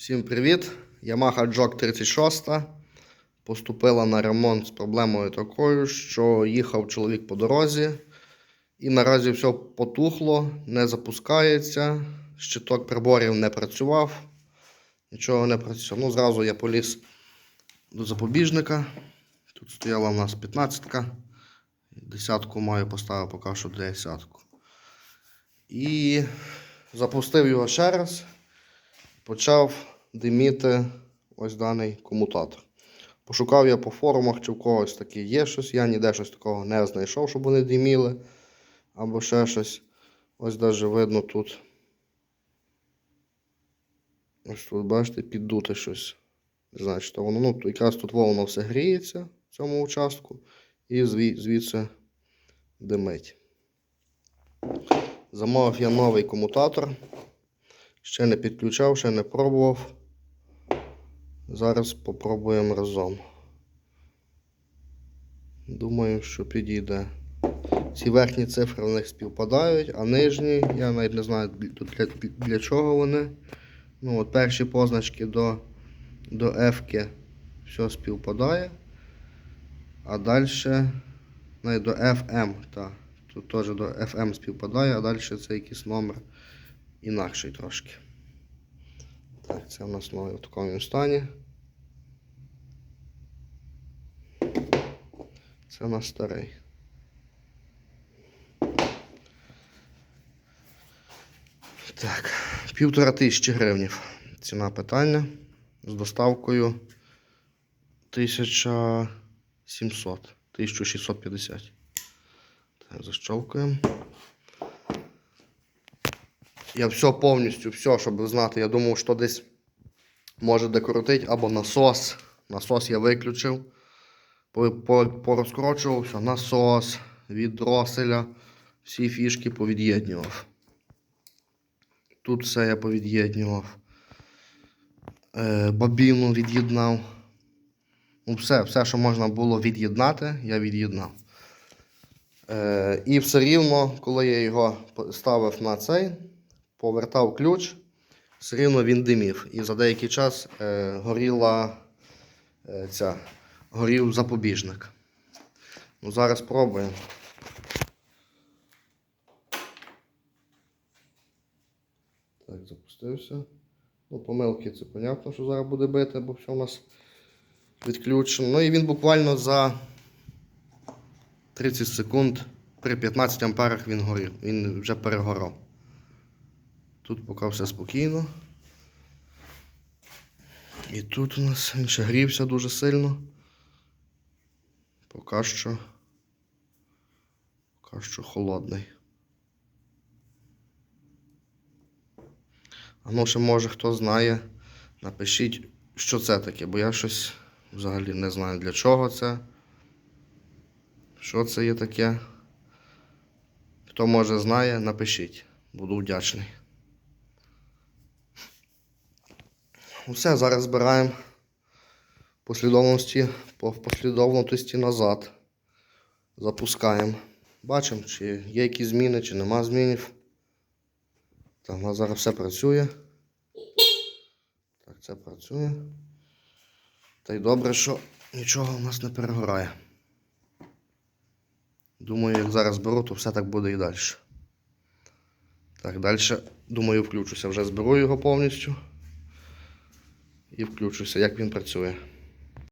Всім привіт! Yamaha Jog 36 поступила на ремонт з проблемою такою, що їхав чоловік по дорозі, і наразі все потухло, не запускається, щиток приборів не працював, нічого не працював. Ну, зразу я поліз до запобіжника. Тут стояла у нас 15-ка. Десятку маю поставив поки що десятку. І запустив його ще раз почав диміти ось даний комутатор. Пошукав я по форумах, чи в когось таке є щось. Я ніде щось такого не знайшов, щоб вони диміли. Або ще щось. Ось навіть видно тут. Ось тут, бачите, піддуте щось. Не знаю, що воно. Ну, якраз тут воно все гріється в цьому участку. І зві- звідси димить. Замовив я новий комутатор. Ще не підключав, ще не пробував. Зараз попробуємо разом. Думаю, що підійде. Ці верхні цифри в них співпадають, а нижні, я навіть не знаю для, для, чого вони. Ну, от перші позначки до, до F все співпадає. А далі навіть до FM, та, тут теж до FM співпадає, а далі це якийсь номер інакший трошки. Так, це у нас новий в такому стані. Це у нас старий. Так, півтора тисячі гривнів. Ціна питання з доставкою 1700, 1650. Так, защолкуємо. Я все повністю, все, щоб знати, я думав, що десь може декоротить або насос. Насос я виключив. По- по- Порозкрочував все, насос від дроселя, всі фішки повід'єднював. Тут все я повід'єднював. Е, бобіну від'єднав. Ну, все, все, що можна було від'єднати, я від'єднав. Е, і все рівно, коли я його ставив на цей, повертав ключ, все рівно він димів. І за деякий час е, горіла е, ця, горів запобіжник. Ну, зараз спробуємо. Так, запустився. Ну, помилки це понятно, що зараз буде бити, бо все у нас відключено. Ну і він буквально за 30 секунд при 15 амперах він горів. Він вже перегорав. Тут поки все спокійно. І тут у нас він ще грівся дуже сильно. Поки що. Поки що холодний. А ну ще може хто знає, напишіть, що це таке, бо я щось взагалі не знаю для чого це. Що це є таке? Хто може знає, напишіть. Буду вдячний. Все, зараз збираємо послідовності, по послідовності назад. Запускаємо. Бачимо, чи є якісь зміни, чи нема змінів. Так, зараз все працює. Так, це працює. Та й добре, що нічого у нас не перегорає. Думаю, як зараз беру, то все так буде і далі. Так, далі, думаю, включуся. Вже зберу його повністю. І включуся, як він працює.